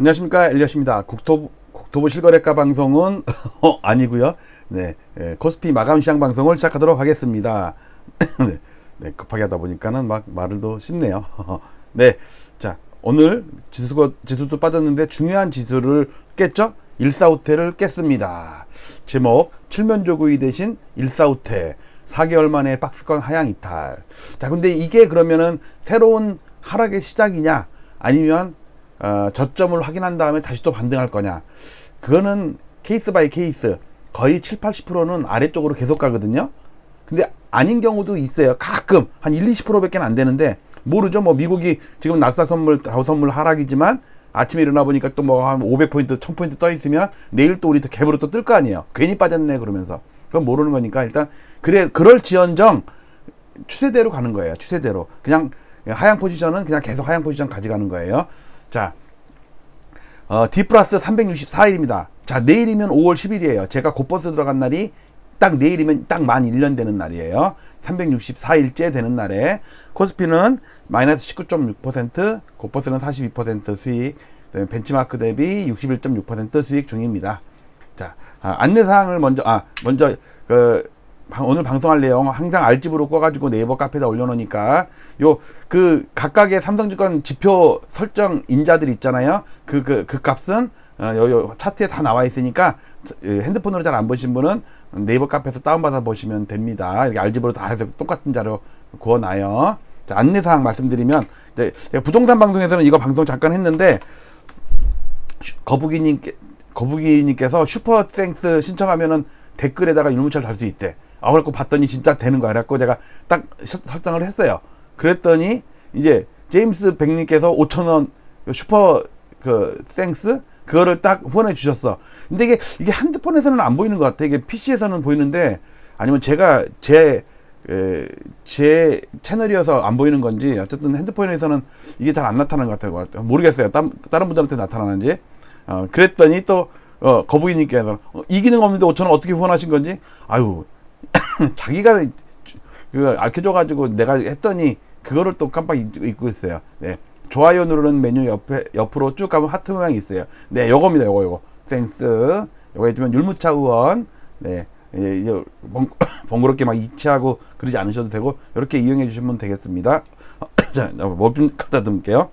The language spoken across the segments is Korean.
안녕하십니까 엘리엇입니다. 국토부 국토부 실거래가 방송은 어, 아니고요. 네, 예, 코스피 마감 시장 방송을 시작하도록 하겠습니다. 네, 네, 급하게 하다 보니까는 막 말을 더 씹네요. 네, 자 오늘 지수가 지수도 빠졌는데 중요한 지수를 깼죠. 일사후퇴를 깼습니다. 제목 칠면조구이 대신 일사후퇴 4개월 만에 박스권 하향 이탈. 자, 근데 이게 그러면은 새로운 하락의 시작이냐 아니면 어, 저점을 확인한 다음에 다시 또 반등할 거냐. 그거는 케이스 바이 케이스. 거의 7, 80%는 아래쪽으로 계속 가거든요. 근데 아닌 경우도 있어요. 가끔 한 1, 20%밖에 안 되는데 모르죠. 뭐 미국이 지금 나스닥 선물 다우 선물 하락이지만 아침에 일어나 보니까 또 뭐 한 500포인트, 1000포인트 떠 있으면 내일 또 우리 또 갭으로 또 뜰 거 아니에요. 괜히 빠졌네 그러면서. 그건 모르는 거니까 일단 그래 그럴 지연정 추세대로 가는 거예요. 추세대로. 그냥 하향 포지션은 그냥 계속 하향 포지션 가져가는 거예요. 자, 어, D 플러스 364일입니다. 자, 내일이면 5월 10일이에요. 제가 곧버스 들어간 날이 딱 내일이면 딱 만 1년 되는 날이에요. 364일째 되는 날에 코스피는 마이너스 19.6%, 곧버스는 42% 수익, 벤치마크 대비 61.6% 수익 중입니다. 자, 아, 안내사항을 먼저, 아, 먼저, 그, 방- 오늘 방송할 내용 항상 알집으로 꺼가지고 네이버 카페에다 올려놓으니까 요 그 각각의 삼성증권 지표 설정 인자들 있잖아요. 그 그 그 값은 어, 요, 요 차트에 다 나와 있으니까 예, 핸드폰으로 잘 안 보신 분은 네이버 카페에서 다운받아 보시면 됩니다. 이렇게 알집으로 다 해서 똑같은 자료 구워놔요. 자, 안내사항 말씀드리면 이제 제가 부동산 방송에서는 이거 방송 잠깐 했는데 슈- 거북이님께 거북이님께서 슈퍼 땡스 신청하면은 댓글에다가 유무차를 달 수 있대. 아, 그래갖고 봤더니 진짜 되는 거야. 그래갖고 제가 딱 시- 설정을 했어요. 그랬더니 이제 제임스 백님께서 5천원 슈퍼 그 땡스 그거를 딱 후원해 주셨어. 근데 이게 이게 핸드폰에서는 안 보이는 것 같아. 이게 PC에서는 보이는데 아니면 제가 제 에, 제 채널이어서 안 보이는 건지 어쨌든 핸드폰에서는 이게 잘 안 나타나는 것 같아요. 모르겠어요. 딴, 다른 분들한테 나타나는지. 어, 그랬더니 또 어, 거북이님께서 어, 이 기능 없는데 5천 원 어떻게 후원하신 건지 아유 자기가 그 알려줘가지고 내가 했더니 그거를 또 깜빡 잊- 잊고 있어요. 네. 좋아요 누르는 메뉴 옆에 옆으로 쭉 가면 하트 모양이 있어요. 네, 요겁니다. 요거 요거. 땡스. 요거 해주면 율무차 의원. 네. 예, 이제 번, 번거롭게 막 이체하고 그러지 않으셔도 되고 이렇게 이용해 주시면 되겠습니다. 자, 뭐좀 갖다 드릴게요.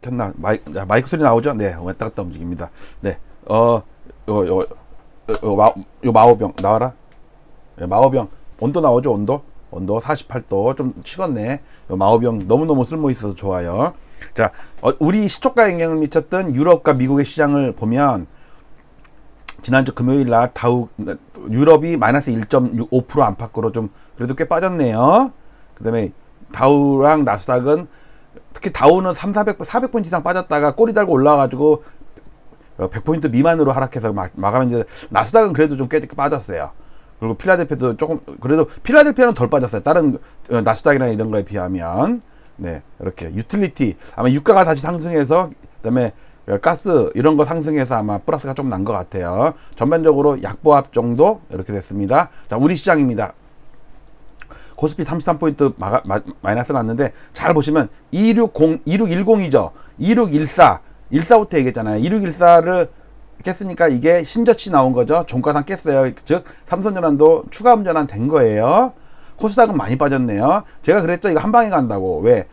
켰나 마이, 자, 마이크 소리 나오죠? 네, 왔다 갔다 움직입니다. 네, 어, 요, 요, 요, 요, 마, 요 마오병 나와라. 예, 마오병 온도 나오죠? 온도? 온도 48도 좀 식었네. 요 마오병 너무 너무 쓸모 있어서 좋아요. 자, 어, 우리 시초가 영향을 미쳤던 유럽과 미국의 시장을 보면 지난주 금요일 날 다우 유럽이 마이너스 1.65% 안팎으로 좀 그래도 꽤 빠졌네요. 그다음에 다우랑 나스닥은 특히 다우는 3, 400, 400포인트 이상 빠졌다가 꼬리 달고 올라와가지고 100포인트 미만으로 하락해서 막, 마감했는데 나스닥은 그래도 좀 꽤 빠졌어요. 그리고 필라델피아도 조금 그래도 필라델피아는 덜 빠졌어요. 다른 어, 나스닥이나 이런 거에 비하면 네 이렇게 유틸리티 아마 유가가 다시 상승해서 그다음에 가스 이런 거 상승해서 아마 플러스가 좀 난 것 같아요. 전반적으로 약보합 정도 이렇게 됐습니다. 자 우리 시장입니다. 코스피 33포인트 마가, 마, 마이너스 났는데 잘 보시면 260, 2610이죠. 2614, 14부터 얘기했잖아요. 2614를 깼으니까 이게 신저치 나온 거죠. 종가상 깼어요. 즉 삼성전환도 추가 음전환 된 거예요. 코스닥은 많이 빠졌네요. 제가 그랬죠. 이거 한 방에 간다고. 왜?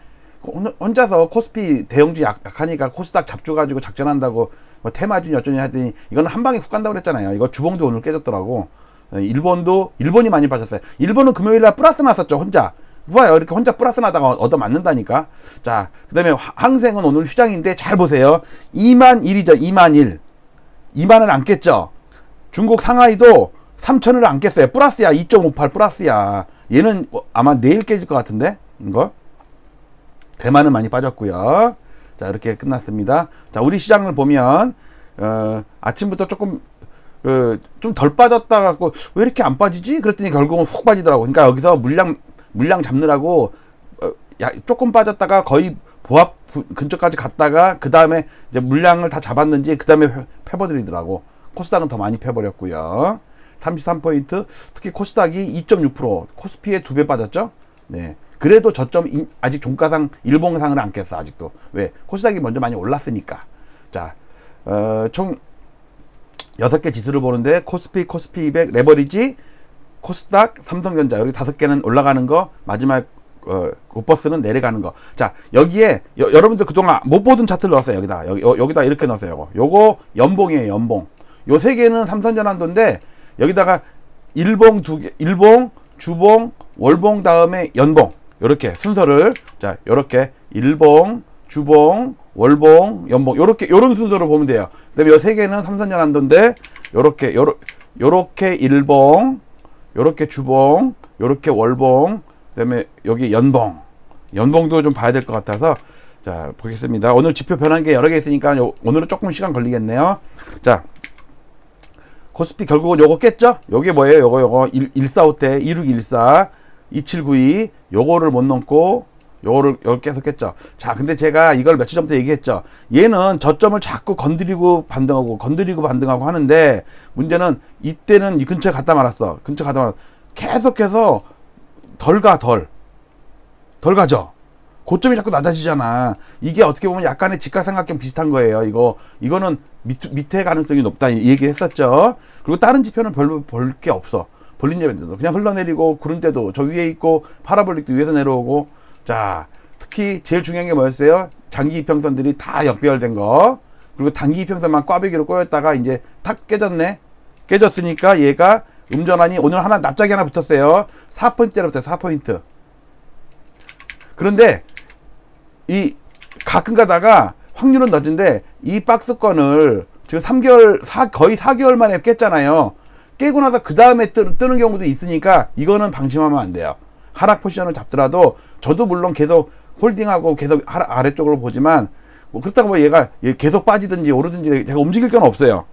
혼- 혼자서 코스피 대형주 약, 약하니까 코스닥 잡주 가지고 작전한다고 뭐 테마준 여전히 하더니 이거는 한 방에 훅 간다고 그랬잖아요. 이거 주봉도 오늘 깨졌더라고. 어, 일본도 일본이 많이 빠졌어요. 일본은 금요일 날 플러스 났었죠. 혼자. 봐요. 이렇게 혼자 플러스 나다가 얻어 맞는다니까. 자, 그다음에 화- 항생은 오늘 휴장인데 잘 보세요. 2만 1이죠. 2만 1. 2만을 안 깼죠. 중국 상하이도 3천을 안 깼어요. 플러스야. 2.58 플러스야. 얘는 어, 아마 내일 깨질 것 같은데. 이거. 대만은 많이 빠졌고요. 자, 이렇게 끝났습니다. 자, 우리 시장을 보면 어, 아침부터 조금 그 좀 덜 빠졌다 갖고 왜 이렇게 안 빠지지? 그랬더니 결국은 훅 빠지더라고. 그러니까 여기서 물량 물량 잡느라고 어, 야, 조금 빠졌다가 거의 보합 부- 근처까지 갔다가 그 다음에 이제 물량을 다 잡았는지 그 다음에 패버리더라고. 코스닥은 더 많이 패버렸고요. 33포인트 특히 코스닥이 2.6% 코스피의 두 배 빠졌죠. 네. 그래도 저점 인- 아직 종가상 일봉상을 안 깼어 아직도 왜 코스닥이 먼저 많이 올랐으니까 자 어, 총 여섯 개 지수를 보는데 코스피 코스피 200 레버리지 코스닥 삼성전자. 여기 다섯 개는 올라가는 거 마지막 어, 고버스는 내려가는 거. 자 여기에 여, 여러분들 그동안 못 보던 차트를 넣었어요 여기다. 여기 여, 기다 이렇게 넣었어요 요거. 요거 연봉이에요 연봉. 요 세 개는 삼성전환도인데 여기다가 일봉 두 개 일봉 주봉 월봉 다음에 연봉. 요렇게 순서를 자 요렇게 일봉 주봉 월봉 연봉 요렇게 요런 순서로 보면 돼요. 그다음에 요 세 개는 삼성전환도인데 요렇게 요렇 요렇게 일봉 요렇게 주봉 요렇게 월봉 그다음에 여기 연봉. 연봉도 좀 봐야 될 것 같아서 자 보겠습니다. 오늘 지표 변한 게 여러 개 있으니까 요, 오늘은 조금 시간 걸리겠네요. 자 코스피 결국은 요거 깼죠? 요게 뭐예요? 요거 요거. 145때2614 2792 요거를 못 넘고 요거를 요걸 계속 깼죠 자 근데 제가 이걸 며칠 전부터 얘기했죠 얘는 저점을 자꾸 건드리고 반등하고 건드리고 반등하고 하는데 문제는 이때는 이 근처에 갔다 말았어 근처 갔다 말았어 계속해서 덜 가, 덜. 덜 가죠? 고점이 자꾸 낮아지잖아. 이게 어떻게 보면 약간의 직각삼각형 비슷한 거예요. 이거, 이거는 밑, 밑에 가능성이 높다. 이 얘기했었죠. 그리고 다른 지표는 별로 볼 게 없어. 볼린저 밴드도 그냥 흘러내리고, 구름 때도 저 위에 있고, 파라볼릭도 위에서 내려오고. 자, 특히 제일 중요한 게 뭐였어요? 장기 이평선들이 다 역배열된 거. 그리고 단기 이평선만 꽈배기로 꼬였다가 이제 탁 깨졌네. 깨졌으니까 얘가 음전환이 오늘 하나 납작이 하나 붙었어요. 4포인트째로 붙어요. 4포인트. 그런데 이 가끔 가다가 확률은 낮은데 이 박스권을 지금 3개월 사, 거의 4개월 만에 깼잖아요. 깨고 나서 그 다음에 뜨, 뜨는 경우도 있으니까 이거는 방심하면 안 돼요. 하락 포지션을 잡더라도 저도 물론 계속 홀딩하고 계속 아래쪽으로 보지만 뭐 그렇다고 뭐 얘가 얘 계속 빠지든지 오르든지 제가 움직일 건 없어요.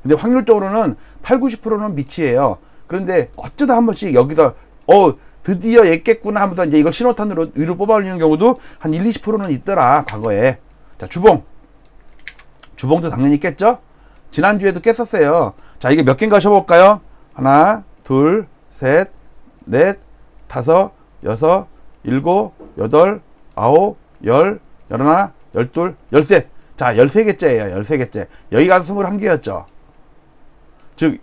근데 확률적으로는 8, 90%는 미치예요. 그런데 어쩌다 한 번씩 여기서 어 드디어 얘 깼구나 하면서 이제 이걸 신호탄으로 위로 뽑아 올리는 경우도 한 1, 20%는 있더라 과거에. 자 주봉. 주봉도 당연히 깼죠. 지난주에도 깼었어요. 자 이게 몇 개인가 쳐볼까요? 하나, 둘, 셋, 넷, 다섯, 여섯, 일곱, 여덟, 아홉, 열, 열하나, 열둘, 열셋. 자, 열세 개째예요. 열세 개째. 여기가 스물한 개였죠. 즉,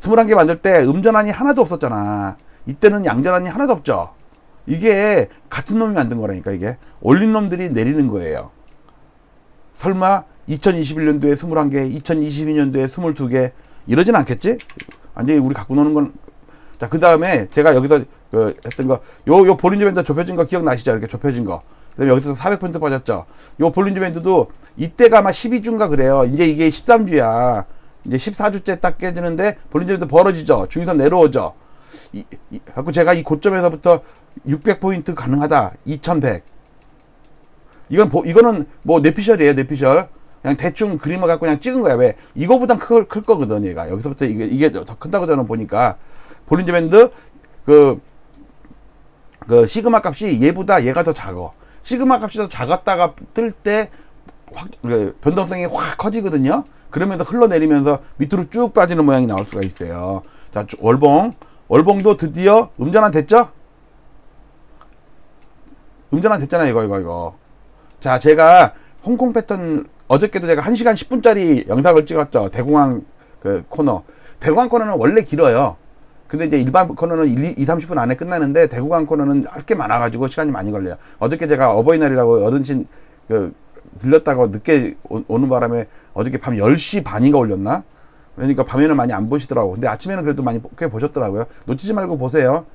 스물한 개 만들 때 음전환이 하나도 없었잖아. 이때는 양전환이 하나도 없죠. 이게 같은 놈이 만든 거라니까, 이게. 올린 놈들이 내리는 거예요. 설마 2021년도에 21개, 2022년도에 22개, 이러진 않겠지? 완전히 우리 갖고 노는 건. 자, 그 다음에 제가 여기서 그 했던 거, 요, 요 볼린저 밴드 좁혀진 거 기억나시죠? 이렇게 좁혀진 거. 그 다음에 여기서 400포인트 빠졌죠? 요 볼린저 밴드도 이때가 아마 12주인가 그래요. 이제 이게 13주야. 이제 14주째 딱 깨지는데 볼린저 밴드 벌어지죠? 중위선 내려오죠? 이, 이, 갖고 제가 이 고점에서부터 600포인트 가능하다. 2100. 이건, 보, 이거는 뭐 뇌피셜이에요, 뇌피셜. 그냥 대충 그림을 갖고 그냥 찍은 거야. 왜? 이거보단 클, 클 거거든, 얘가. 여기서부터 이게, 이게 더 큰다고 저는 보니까. 볼린저 밴드, 그, 그, 시그마 값이 얘보다 얘가 더 작어. 시그마 값이 더 작았다가 뜰 때, 확, 그 변동성이 확 커지거든요. 그러면서 흘러내리면서 밑으로 쭉 빠지는 모양이 나올 수가 있어요. 자, 주- 월봉. 월봉도 드디어 음전환 됐죠? 음전환 됐잖아요, 이거, 이거, 이거. 자, 제가 홍콩 패턴 어저께도 제가 1시간 10분짜리 영상을 찍었죠. 대공항 그 코너. 대공항 코너는 원래 길어요. 근데 이제 일반 코너는 1, 2, 30분 안에 끝나는데 대공항 코너는 할 게 많아가지고 시간이 많이 걸려요. 어저께 제가 어버이날이라고 어른신 그 들렸다가 늦게 오, 오는 바람에 어저께 밤 10시 반인가 올렸나? 그러니까 밤에는 많이 안 보시더라고. 근데 아침에는 그래도 많이 꽤 보셨더라고요. 놓치지 말고 보세요.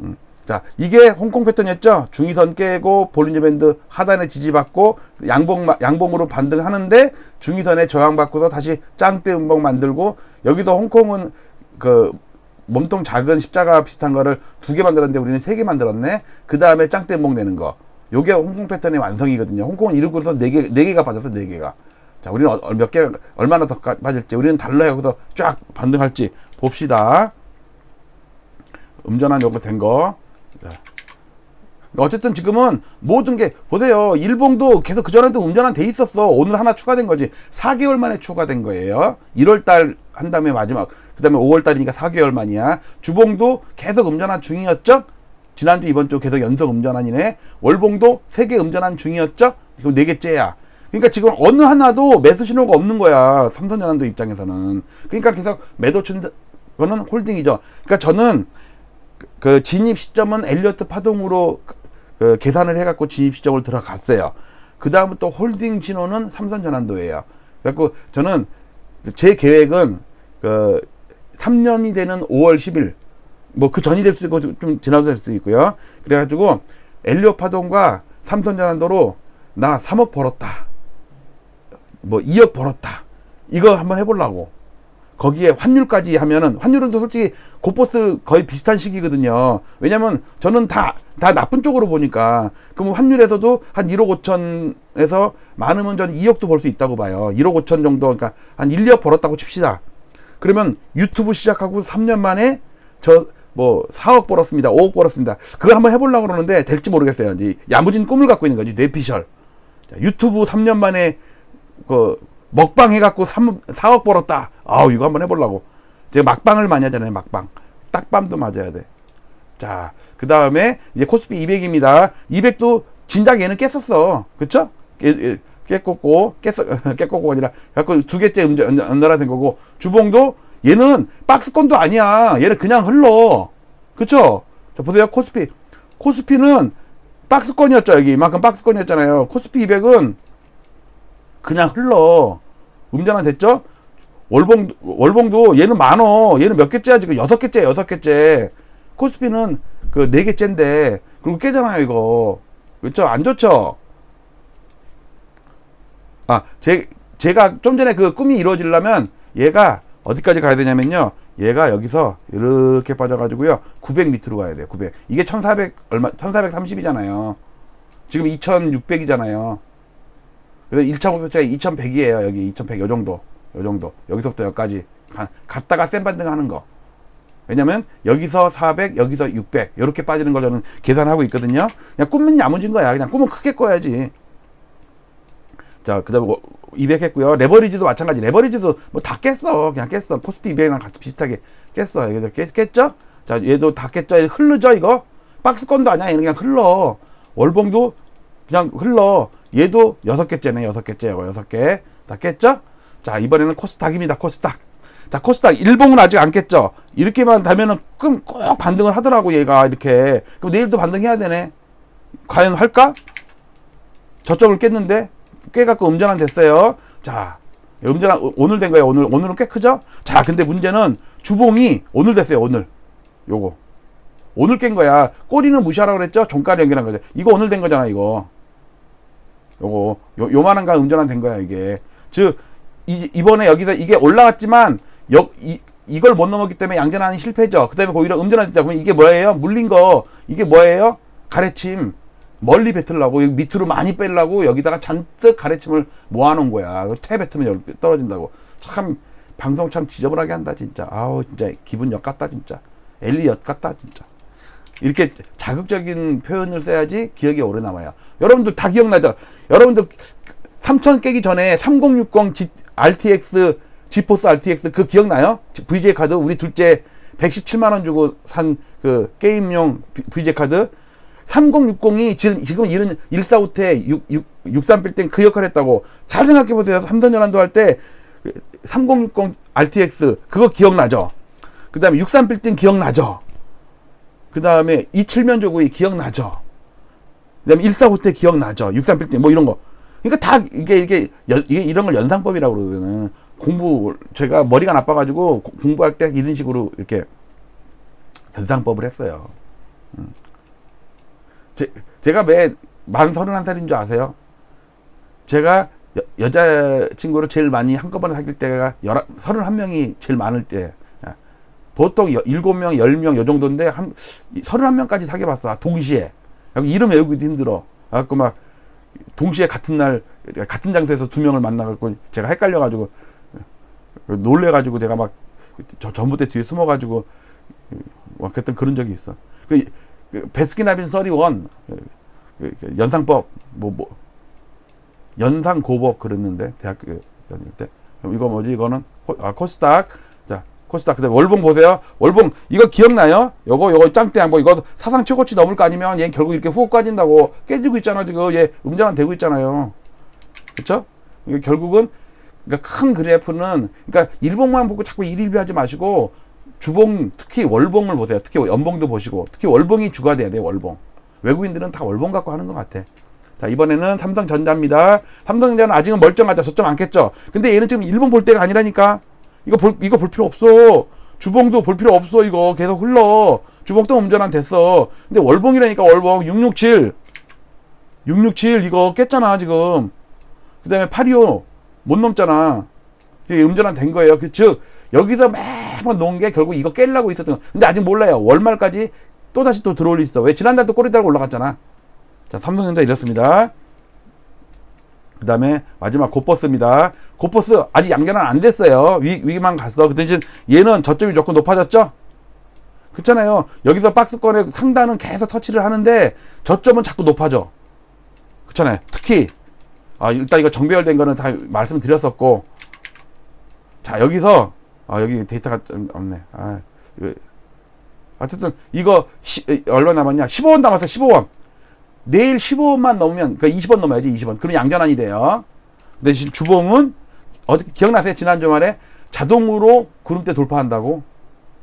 음. 자, 이게 홍콩 패턴이었죠? 중위선 깨고 볼린저 밴드 하단에 지지받고 양봉, 양봉으로 반등하는데 중위선에 저항받고서 다시 짱대 음봉 만들고 여기서 홍콩은 그 몸통 작은 십자가 비슷한 거를 두 개 만들었는데 우리는 세 개 만들었네. 그 다음에 짱대 음봉 내는 거. 요게 홍콩 패턴의 완성이거든요. 홍콩은 이르고서 네 개, 네 개가 빠져서 네 개가. 자, 우리는 어- 몇 개, 얼마나 더 까- 빠질지, 우리는 달러 해서 쫙 반등할지 봅시다. 음전한 요거 된 거. 자. 어쨌든 지금은 모든 게 보세요. 일봉도 계속 그전에도 음전한 돼 있었어. 오늘 하나 추가된 거지. 4개월 만에 추가된 거예요. 1월 달 한 다음에 마지막. 그 다음에 5월 달이니까 4개월 만이야. 주봉도 계속 음전한 중이었죠. 지난주 이번 주 계속 연속 음전한이네. 월봉도 3개 음전한 중이었죠. 그럼 4개째야. 그러니까 지금 어느 하나도 매수 신호가 없는 거야. 삼성전환도 입장에서는. 그러니까 계속 매도 춘 거는 홀딩이죠. 그러니까 저는 그- 그 진입 시점은 엘리어트 파동으로 그- 그 계산을 해갖고 진입 시점을 들어갔어요. 그 다음부터 홀딩 신호는 삼성전환도예요. 그래갖고 저는 제 계획은 그 3년이 되는 5월 10일 뭐 그 전이 될 수 있고 좀 지나서 될 수 있고요. 그래가지고 엘리어 파동과 삼성전환도로 나 3억 벌었다. 뭐 2억 벌었다. 이거 한번 해보려고. 거기에 환율까지 하면은 환율은 또 솔직히 고포스 거의 비슷한 시기거든요. 왜냐면 저는 다 다 나쁜 쪽으로 보니까 그럼 환율에서도 한 1억 5천에서 많으면 저는 2억도 벌 수 있다고 봐요. 1억 5천 정도 그러니까 한 1, 2억 벌었다고 칩시다. 그러면 유튜브 시작하고 3년 만에 저 뭐 4억 벌었습니다. 5억 벌었습니다. 그걸 한번 해보려고 그러는데 될지 모르겠어요. 이제 야무진 꿈을 갖고 있는 거지. 뇌피셜. 자, 유튜브 3년 만에 그 먹방 해갖고 3, 4억 벌었다. 아우 이거 한번 해보려고. 제가 막방을 많이 하잖아요. 막방. 딱밤도 맞아야 돼. 자, 그 다음에 이제 코스피 200입니다. 200도 진작 얘는 깼었어. 그쵸? 깨, 깨- 깨꼬고, 깼어, 깨꼬고 아니라, 갖고 두 개째 음전, 연달아 된 거고, 주봉도 얘는 박스권도 아니야. 얘는 그냥 흘러. 그쵸? 자, 보세요. 코스피. 코스피는 박스권이었죠. 여기 이만큼 박스권이었잖아요. 코스피 200은 그냥 흘러. 음전환 됐죠? 월봉, 월봉도 얘는 많어. 얘는 몇 개째야 지금? 여섯 개째, 여섯 개째. 코스피는 그 네 개째인데, 그리고 깨잖아요, 이거. 그렇죠? 안 좋죠? 아, 제, 제가 좀 전에 그 꿈이 이루어지려면 얘가 어디까지 가야 되냐면요. 얘가 여기서 이렇게 빠져가지고요. 900 밑으로 가야 돼요. 900. 이게 1400 얼마, 1430이잖아요. 지금 2600이잖아요. 그래서 1차 목표치가 2100이에요. 여기 2100, 요 정도. 요 정도. 여기서부터 여기까지. 가- 갔다가 센 반등 하는 거. 왜냐면 여기서 400, 여기서 600 이렇게 빠지는 걸 저는 계산하고 있거든요. 그냥 꿈은 야무진 거야. 그냥 꿈은 크게 꿔야지. 자, 그 다음에 200 했고요. 레버리지도 마찬가지. 레버리지도 뭐 다 깼어. 그냥 깼어. 코스피 200이랑 같이 비슷하게 깼어. 깼, 깼죠? 자, 얘도 다 깼죠. 얘 흐르죠, 이거? 박스권도 아니야. 얘는 그냥 흘러. 월봉도 그냥 흘러. 얘도 여섯 개째네. 여섯 개째. 이거 여섯 개. 다 깼죠? 자, 이번에는 코스닥입니다. 코스닥. 자, 코스닥 일봉은 아직 안 깼죠? 이렇게만 되면은 끔 꼭 반등을 하더라고, 얘가 이렇게. 그럼 내일도 반등해야 되네. 과연 할까? 저점을 깼는데 깨 갖고 음전환 됐어요. 자, 음전환 오- 오늘 된 거예요. 오늘 오늘은 꽤 크죠? 자, 근데 문제는 주봉이 오늘 됐어요. 오늘 요거 오늘 깬 거야. 꼬리는 무시하라고 그랬죠? 종가를 연결한 거죠. 이거 오늘 된 거잖아. 이거 요거 요, 요만한가 음전환 된 거야 이게. 즉 이, 이번에 여기서 이게 올라갔지만 역 이, 이걸 못 넘었기 때문에 양전환이 실패죠. 그 다음에 오히려 음전환 됐죠. 그럼 이게 뭐예요? 물린 거 이게 뭐예요? 가래침 멀리 뱉으려고 밑으로 많이 빼려고 여기다가 잔뜩 가래침을 모아놓은 거야. 그태 뱉으면 떨어진다고. 참 방송 참 지저분하게 한다 진짜. 아우 진짜 기분 역 같다 진짜. 엘리 역 같다 진짜. 이렇게 자극적인 표현을 써야지 기억이 오래 남아요. 여러분들 다 기억나죠? 여러분들 3000 깨기 전에 3060 G, RTX 지포스 RTX 그 기억나요? VJ 카드 우리 둘째 117만 원 주고 산 그 게임용 VJ 카드 3060이 지금 지금 이런 145태 6, 6, 63빌딩 그 역할 했다고 잘 생각해 보세요. 삼성전환도 할 때 3060 RTX 그거 기억나죠? 그 다음에 63빌딩 기억나죠? 그 다음에 27면 조구이 기억나죠? 그 다음에 145태 기억나죠? 63빌딩 뭐 이런 거. 그러니까 다 이게 이게 연- 이게 이런 걸 연상법이라고 그러거든. 공부 제가 머리가 나빠가지고 고- 공부할 때 이런 식으로 이렇게 연상법을 했어요. 음. 제, 제가 왜 만 서른한 살인 줄 아세요? 제가 여, 여자친구를 제일 많이 한꺼번에 사귈 때가 열한, 서른한 명이 제일 많을 때. 야, 보통 여- 일곱 명, 열명요 정도인데 한 서른한 명까지 사귀어 봤어. 동시에. 그리고 이름 외우기도 힘들어. 그래갖고 막 동시에 같은 날 같은 장소에서 두 명을 만나 갖고 제가 헷갈려 가지고 놀래 가지고 내가 막저 전봇대 뒤에 숨어 가지고 막 그랬던 그런 적이 있어. 그, 그 베스킨라빈 서리원 그, 그 연상법 뭐 뭐 연상 고법 그랬는데 대학교 다닐 때. 이거 뭐지? 이거는 코, 아 코스닥. 자 코스닥. 그다음 월봉 보세요. 월봉. 이거 기억나요? 요거 요거 짱대 양봉 이거 사상 최고치 넘을 거 아니면 얘 결국 이렇게 후uk 빠진다고 깨지고 있잖아. 지금 얘 음전환 되고 있잖아요. 그렇죠? 결국은 그러니까 큰 그래프는 그러니까 일봉만 보고 자꾸 일일비하지 마시고 주봉 특히 월봉을 보세요. 특히 연봉도 보시고 특히 월봉이 주가 돼야 돼요. 월봉. 외국인들은 다 월봉 갖고 하는 것 같아. 자 이번에는 삼성전자입니다. 삼성전자는 아직은 멀쩡하죠. 저점 않겠죠. 근데 얘는 지금 일본 볼 때가 아니라니까. 이거 볼 이거 볼 필요 없어. 주봉도 볼 필요 없어. 이거 계속 흘러. 주봉도 음전환 됐어. 근데 월봉이라니까 월봉 667 667 이거 깼잖아 지금. 그다음에 825못 넘잖아. 이게 음전환 된 거예요. 그 즉 여기서 매번 놓은 게 결국 이거 깰라고 있었던 거. 근데 아직 몰라요. 월말까지 또 다시 또 들어올 수 있어. 왜 지난달도 꼬리 달고 올라갔잖아. 자 삼성전자 이렇습니다. 그 다음에 마지막 고버스입니다. 고버스 아직 양전환 안 됐어요. 위, 위기만 갔어. 그 대신 얘는 저점이 조금 높아졌죠? 그렇잖아요. 여기서 박스권의 상단은 계속 터치를 하는데 저점은 자꾸 높아져. 그렇잖아요. 특히 아, 일단 이거 정배열된 거는 다 말씀드렸었고 자 여기서 아 여기 데이터가 좀 없네. 아 이거 어쨌든 이거 시, 얼마 남았냐? 15원 남았어. 15원. 내일 15원만 넘으면 그 20원 넘어야지 20원. 그럼 양전환이 돼요. 대신 주봉은 어떻게 기억나세요? 지난 주말에 자동으로 구름대 돌파한다고.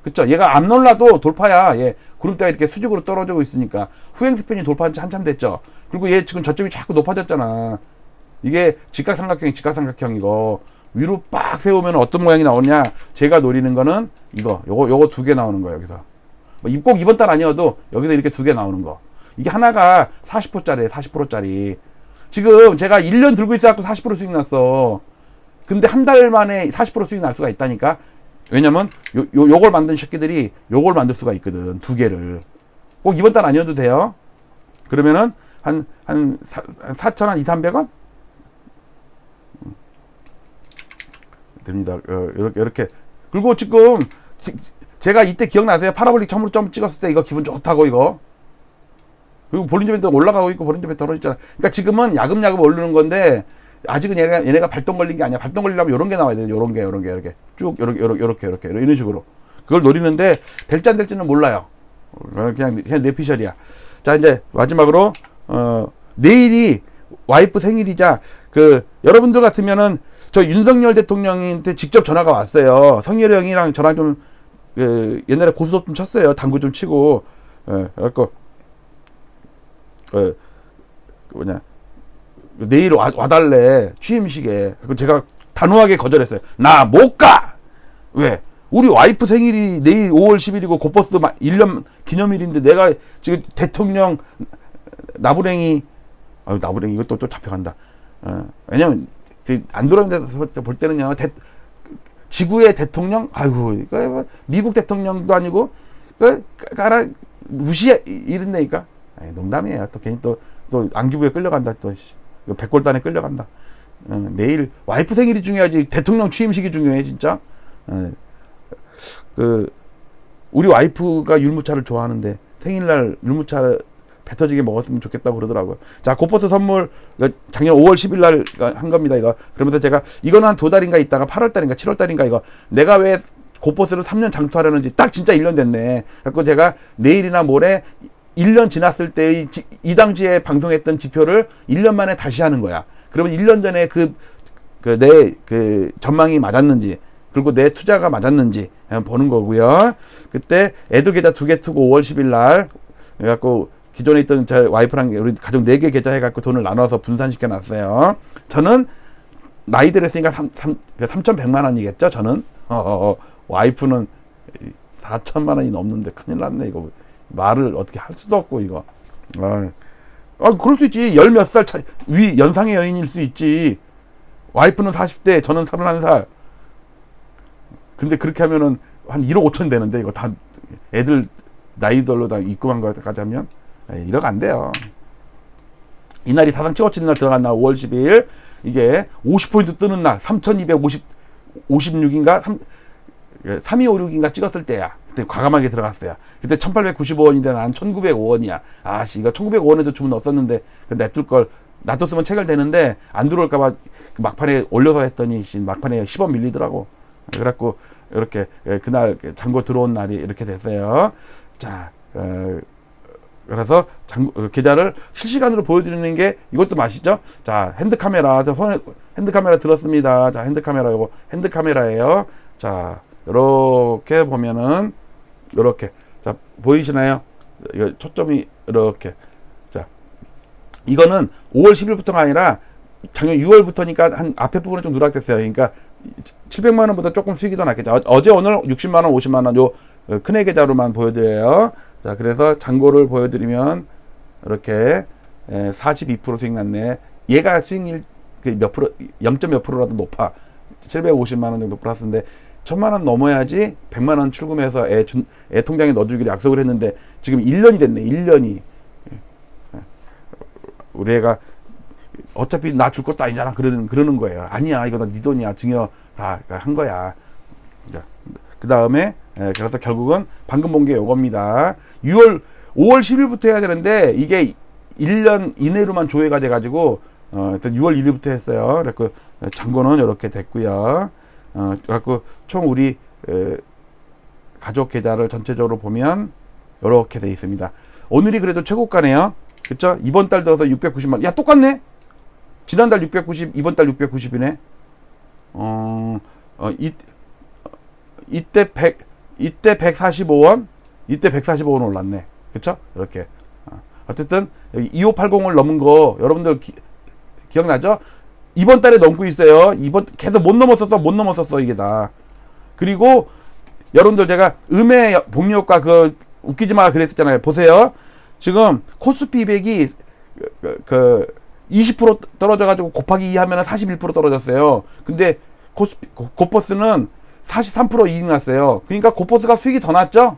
그쵸? 얘가 안 놀라도 돌파야. 얘 구름대가 이렇게 수직으로 떨어지고 있으니까 후행 스팬이 돌파한 지 한참 됐죠. 그리고 얘 지금 저점이 자꾸 높아졌잖아. 이게 직각삼각형이 직각삼각형 이거 위로 빡 세우면 어떤 모양이 나오냐? 제가 노리는 거는 이거, 요거, 요거 두 개 나오는 거예요, 여기서. 뭐, 꼭 이번 달 아니어도 여기서 이렇게 두 개 나오는 거. 이게 하나가 40%짜리예요, 40%짜리. 지금 제가 1년 들고 있어갖고 40% 수익 났어. 근데 한 달 만에 40% 수익 날 수가 있다니까? 왜냐면, 요, 요, 요걸 만든 새끼들이 요걸 만들 수가 있거든, 두 개를. 꼭 이번 달 아니어도 돼요. 그러면은, 한, 한, 4천 한 2, 300원? 됩니다. 어, 이렇게 이렇게 그리고 지금 지, 제가 이때 기억나세요? 파라볼릭 처음으로 점 찍었을 때 이거 기분 좋다고 이거 그리고 볼린저 밴드 올라가고 있고 볼린저 밴드 떨어졌잖아. 그러니까 지금은 야금야금 오르는 건데 아직은 얘네가, 얘네가 발동 걸린 게 아니야. 발동 걸리려면 이런 게 나와야 돼. 요런 게, 요런 게, 이렇게 쭉 요렇게, 요렇게, 요렇게, 요렇게 이런 식으로 그걸 노리는데 될지 안 될지는 몰라요. 어, 그냥 그냥 내 피셜이야. 자 이제 마지막으로 어 내일이 와이프 생일이자 그 여러분들 같으면은 저 윤석열 대통령한테 직접 전화가 왔어요. 성렬이 형이랑 저랑 좀, 그, 옛날에 고수업 좀 쳤어요. 당구 좀 치고. 예, 그래갖고, 어, 그 뭐냐, 내일 와, 와달래. 취임식에. 그 제가 단호하게 거절했어요. 나 못 가! 왜? 우리 와이프 생일이 내일 5월 10일이고 곧버스 1년 기념일인데 내가 지금 대통령 나부랭이, 아유, 나부랭이 이것도 또 잡혀간다. 어, 왜냐면 안 돌아오는 데서 볼 때는요, 대, 지구의 대통령, 아이고, 뭐 미국 대통령도 아니고, 그, 가라, 무시해, 이런다니까. 농담이에요. 또 괜히 또, 또 안기부에 끌려간다, 또, 백골단에 끌려간다. 어, 내일 와이프 생일이 중요하지, 대통령 취임식이 중요해, 진짜. 어, 그, 우리 와이프가 율무차를 좋아하는데, 생일날 율무차 배 터지게 먹었으면 좋겠다고 그러더라고요. 자, 고버스 선물 작년 5월 10일 날 한 겁니다. 이거. 그러면서 제가 이거는 한 두 달인가 있다가 8월 달인가 7월 달인가 이거 내가 왜 고버스를 3년 장투하려는지 딱 진짜 1년 됐네. 그래서 제가 내일이나 모레 1년 지났을 때의 이 당시에 방송했던 지표를 1년 만에 다시 하는 거야. 그러면 1년 전에 그, 그, 내, 그, 전망이 맞았는지, 그리고 내 투자가 맞았는지 보는 거고요. 그때 애들 계좌 두개 트고 5월 10일 날, 그래갖고 기존에 있던 제 와이프랑 우리 가족 네 개 계좌 해갖고 돈을 나눠서 분산시켜 놨어요. 저는 나이들 했으니까 3, 3, 3,100만 원이겠죠, 저는. 어, 어, 어. 와이프는 4천만 원이 넘는데 큰일 났네, 이거. 말을 어떻게 할 수도 없고, 이거. 아, 아 그럴 수 있지. 열 몇 살 차, 위, 연상의 여인일 수 있지. 와이프는 40대, 저는 31살. 근데 그렇게 하면은 한 1억 5천 되는데, 이거 다 애들 나이들로 다 입금한 거까지 하면. 1억 예, 안 돼요. 이날이 사상 최고치는 날 들어간 날 5월 12일 이게 50포인트 뜨는 날 3250 56인가 3 3256인가 찍었을 때야. 그때 과감하게 들어갔어요. 그때 1895원인데 난 1905원이야. 아씨 이거 1905원에도 주문 넣었었는데 그 냅둘 걸 놔뒀으면 체결되는데 안 들어올까봐 그 막판에 올려서 했더니 씨, 막판에 10원 밀리더라고. 그래갖고 이렇게 예, 그날 장고 들어온 날이 이렇게 됐어요. 자, 어, 그래서 장, 어, 계좌를 실시간으로 보여드리는 게 이것도 맛이죠. 자, 핸드 카메라, 저 손에 핸드 카메라 들었습니다. 자, 핸드 카메라 이거 핸드 카메라예요. 자, 이렇게 보면은 이렇게 자 보이시나요? 이거 초점이 이렇게 자 이거는 5월 10일부터가 아니라 작년 6월부터니까 한 앞에 부분은 좀 누락됐어요. 그러니까 700만 원보다 조금 수익이 더 낫겠죠. 어- 어제 오늘 60만 원, 50만 원요 어, 큰애 계좌로만 보여드려요. 자 그래서 잔고를 보여드리면 이렇게 42% 수익 났네. 얘가 수익률 그몇 프로 0. 몇 프로라도 높아. 750만 원 정도 플러스인데 천만 원 넘어야지 100만 원 출금해서 애, 준, 애 통장에 넣어주기로 약속을 했는데 지금 1년이 됐네. 1년이. 우리 애가 어차피 나 줄 것도 아니잖아. 그러는 그러는 거예요. 아니야. 이거 다 네 돈이야. 증여 다 한 거야. 그 다음에 그래서 결국은 방금 본 게 요겁니다. 6월 5월 10일부터 해야 되는데 이게 1년 이내로만 조회가 돼가지고 어, 일단 6월 1일부터 했어요. 그래서 장고는 이렇게 됐고요. 어, 그래갖고 총 우리 에, 가족 계좌를 전체적으로 보면 이렇게 돼 있습니다. 오늘이 그래도 최고가네요. 그쵸? 이번 달 들어서 690만. 야 똑같네. 지난달 690, 이번 달 690이네. 어, 어, 이, 이때 100, 이때 145원, 이때 145원 올랐네. 그쵸? 이렇게. 어, 어쨌든 2580을 넘은 거 여러분들 기, 기억나죠? 이번 달에 넘고 있어요. 이번 계속 못 넘었었어, 못 넘었었어 이게 다. 그리고 여러분들 제가 음의 복리 효과 그 웃기지 마 그랬었잖아요. 보세요. 지금 코스피 200이 그, 그, 20% 떨어져 가지고 곱하기 2 하면 41% 떨어졌어요. 근데 코스피, 고- 고퍼스는 43% 이익 났어요. 그러니까 고퍼스가 수익이 더 났죠?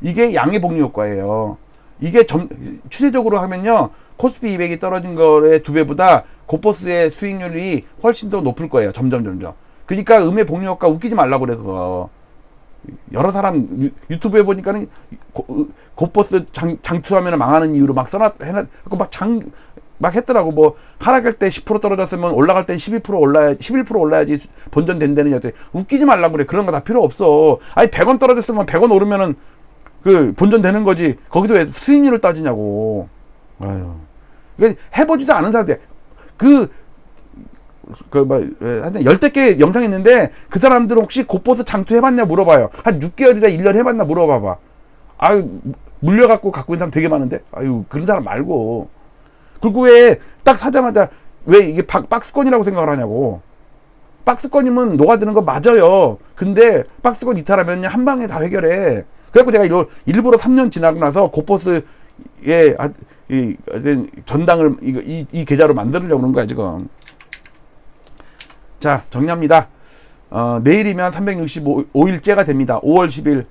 이게 양의 복리 효과예요. 이게 점, 추세적으로 하면요. 코스피 200이 떨어진 거의 두 배보다 고퍼스의 수익률이 훨씬 더 높을 거예요. 점점 점점. 그러니까 음의 복리 효과 웃기지 말라고 그래 그거. 여러 사람 유, 유튜브에 보니까는 고, 고버스 장, 장투하면 망하는 이유로 막 써놨 해놨 막장 막 했더라고. 뭐 하락할 때 10% 떨어졌으면 올라갈 땐 12% 올라야 11% 올라야지 본전 된다는 여태 웃기지 말라고 그래. 그런 거 다 필요 없어. 아니 100원 떨어졌으면 100원 오르면은 그 본전 되는 거지. 거기도 왜 수익률을 따지냐고. 아유. 이게 해보지도 않은 사람들 그 그뭐 하여튼 열댓 개 영상 있는데 그 사람들은 혹시 곧버스 장투 해봤냐 물어봐요. 한 6개월이나 1년 해봤나 물어봐봐. 아유 물려갖고 갖고 있는 사람 되게 많은데? 아유 그런 사람 말고 왜딱 사자마자 왜 이게 박, 박스권이라고 생각을 하냐고 박스권이면 녹아드는 거 맞아요. 근데 박스권 이탈하면 한 방에 다 해결해. 그래갖고 제가 이걸 일부러 3년 지나고 나서 곧버스에 아, 이, 이 전당을 이, 이, 이 계좌로 만들려고 그런 거야 지금. 자, 정리합니다. 어, 내일이면 365일째가 됩니다. 5월 10일.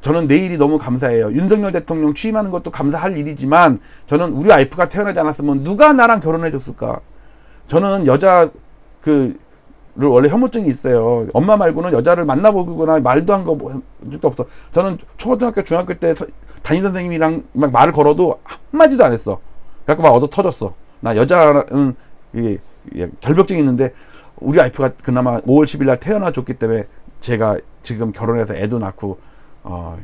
저는 내일이 너무 감사해요. 윤석열 대통령 취임하는 것도 감사할 일이지만 저는 우리 와이프가 태어나지 않았으면 누가 나랑 결혼해 줬을까? 저는 여자 그를 원래 혐오증이 있어요. 엄마 말고는 여자를 만나보거나 말도 한거 적도 없어. 저는 초등학교, 중학교 때 서- 담임 선생님이랑 막 말을 걸어도 한 마디도 안 했어. 그래갖고 막 얻어 터졌어. 나 여자는 이게 결벽증이 있는데 우리 와이프가 그나마 5월 10일 날 태어나 줬기 때문에 제가 지금 결혼해서 애도 낳고 어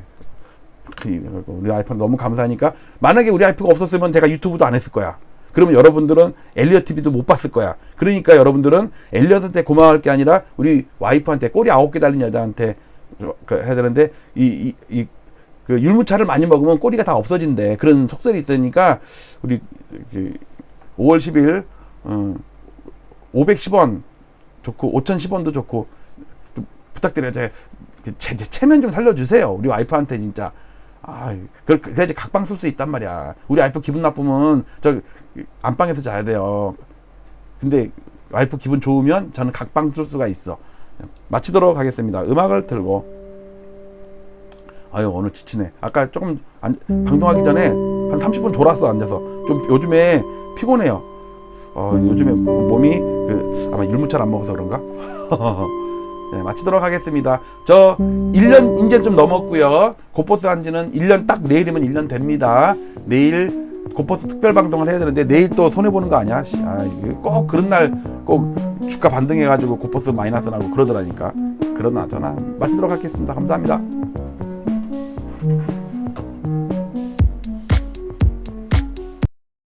그, 우리 와이프는 너무 감사하니까 만약에 우리 와이프가 없었으면 제가 유튜브도 안 했을 거야. 그러면 여러분들은 엘리엇 TV도 못 봤을 거야. 그러니까 여러분들은 엘리엇한테 고마울 게 아니라 우리 와이프한테 꼬리 아홉 개 달린 여자한테 그 해야 되는데 이이 그 율무차를 많이 먹으면 꼬리가 다 없어진대. 그런 속설이 있으니까 우리 그 5월 10일 어, 510원 좋고 5,010원도 좋고 좀 부탁드려요. 제, 제, 제 체면 좀 살려주세요. 우리 와이프한테 진짜. 아, 그, 그래야지 각방 쓸 수 있단 말이야. 우리 와이프 기분 나쁘면 저 안방에서 자야 돼요. 근데 와이프 기분 좋으면 저는 각방 쓸 수가 있어. 마치도록 하겠습니다. 음악을 틀고. 아유 오늘 지치네. 아까 조금 안- 방송하기 전에 한 30분 졸았어 앉아서. 좀 요즘에 피곤해요. 어, 요즘에 몸이 그 아마 율무차를 안 먹어서 그런가? 네, 마치도록 하겠습니다. 저 1년 이제 좀 넘었고요. 고포스 한 지는 1년 딱 내일이면 1년 됩니다. 내일 고포스 특별 방송을 해야 되는데 내일 또 손해 보는 거 아니야? 씨, 아, 꼭 그런 날 꼭 주가 반등해 가지고 고포스 마이너스 나고 그러더라니까. 그러나 저나 마치도록 하겠습니다. 감사합니다.